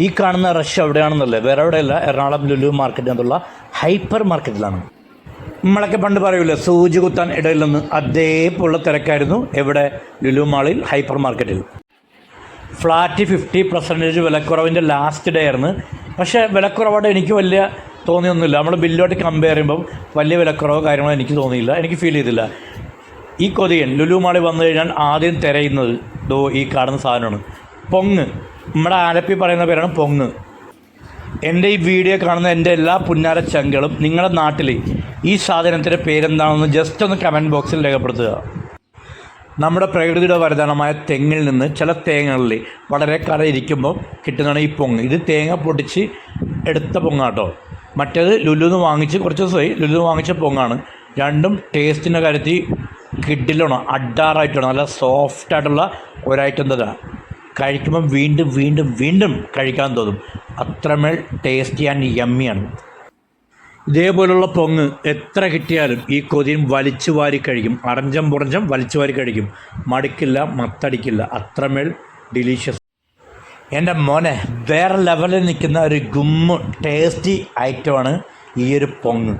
ഈ കാണുന്ന റഷ് എവിടെയാണെന്നല്ലേ വേറെ എവിടെയല്ല എറണാകുളം ലുലു മാർക്കറ്റിനകത്തുള്ള ഹൈപ്പർ മാർക്കറ്റിലാണ്. നമ്മളൊക്കെ പണ്ട് പറയൂലേ സൂചി കുത്താൻ ഇടയില്ലെന്ന് അതേപോലുള്ള തിരക്കായിരുന്നു എവിടെ? ലുലു മാളിൽ ഹൈപ്പർ മാർക്കറ്റിൽ. ഫ്ലാറ്റ് ഫിഫ്റ്റി പെർസെന്റേജ് വിലക്കുറവിന്റെ ലാസ്റ്റ് ഡേ ആയിരുന്നു. പക്ഷേ വിലക്കുറവായിട്ട് എനിക്ക് വലിയ തോന്നിയൊന്നുമില്ല. നമ്മൾ ബില്ലുമായിട്ട് കമ്പയർ ചെയ്യുമ്പം വലിയ വിലക്കുറവോ കാര്യങ്ങളോ എനിക്ക് തോന്നിയില്ല. എനിക്ക് ഫീൽ ചെയ്തില്ല. ഈ കൊതിയൻ ലുലു മാളിൽ വന്നു കഴിഞ്ഞാൽ ആദ്യം തിരയുന്നത് ദോ ഈ കാണുന്ന സാധനമാണ്. പൊങ്ങ്. നമ്മുടെ ആലപ്പി പറയുന്ന പേരാണ് പൊങ്ങ്. എന്റെ ഈ വീഡിയോ കാണുന്ന എന്റെ എല്ലാ പുന്നാര ചങ്കളും നിങ്ങളുടെ നാട്ടിൽ ഈ സാധനത്തിന്റെ പേരെന്താണെന്ന് ജസ്റ്റ് ഒന്ന് കമന്റ് ബോക്സിൽ രേഖപ്പെടുത്തുക. നമ്മുടെ പ്രകൃതിയുടെ വരദാനമായ തെങ്ങിൽ നിന്ന് ചില തേങ്ങകളിൽ വളരെ കറ ഇരിക്കുമ്പോൾ കിട്ടുന്നതാണ് ഈ പൊങ്ങ്. ഇത് തേങ്ങ പൊട്ടിച്ച് എടുത്ത പൊങ്ങാട്ടോ. മറ്റേത് ലുലുന്ന് വാങ്ങിച്ച് കുറച്ച് ദിവസമായി ലുലു വാങ്ങിച്ച പൊങ്ങാണ്. രണ്ടും ടേസ്റ്റിന്റെ കാര്യത്തിൽ കിഡിലാണ് അഡ്ഡാറായിട്ടാണോ നല്ല സോഫ്റ്റായിട്ടുള്ള ആയിട്ടുള്ള ഐറ്റം തന്നെ കഴിക്കുമ്പോൾ വീണ്ടും വീണ്ടും വീണ്ടും കഴിക്കാൻ തോന്നും. അത്രമേൽ ടേസ്റ്റി ആൻഡ് യമ്മിയാണ് ഇതേപോലുള്ള പൊങ്ങ് എത്ര കിട്ടിയാലും ഈ കൊതിയും വലിച്ചു വാരി കഴിക്കും. അറഞ്ചം പുറഞ്ചം വലിച്ചു വാരി കഴിക്കും. മടുക്കില്ല മത്തടിക്കില്ല. അത്രമേൽ ഡിലീഷ്യസ് എന്റെ മോനെ വേറെ ലെവലിൽ നിൽക്കുന്ന ഒരു ഗുമ്മ് ടേസ്റ്റി ഐറ്റമാണ് ഈ ഒരു പൊങ്ങ്.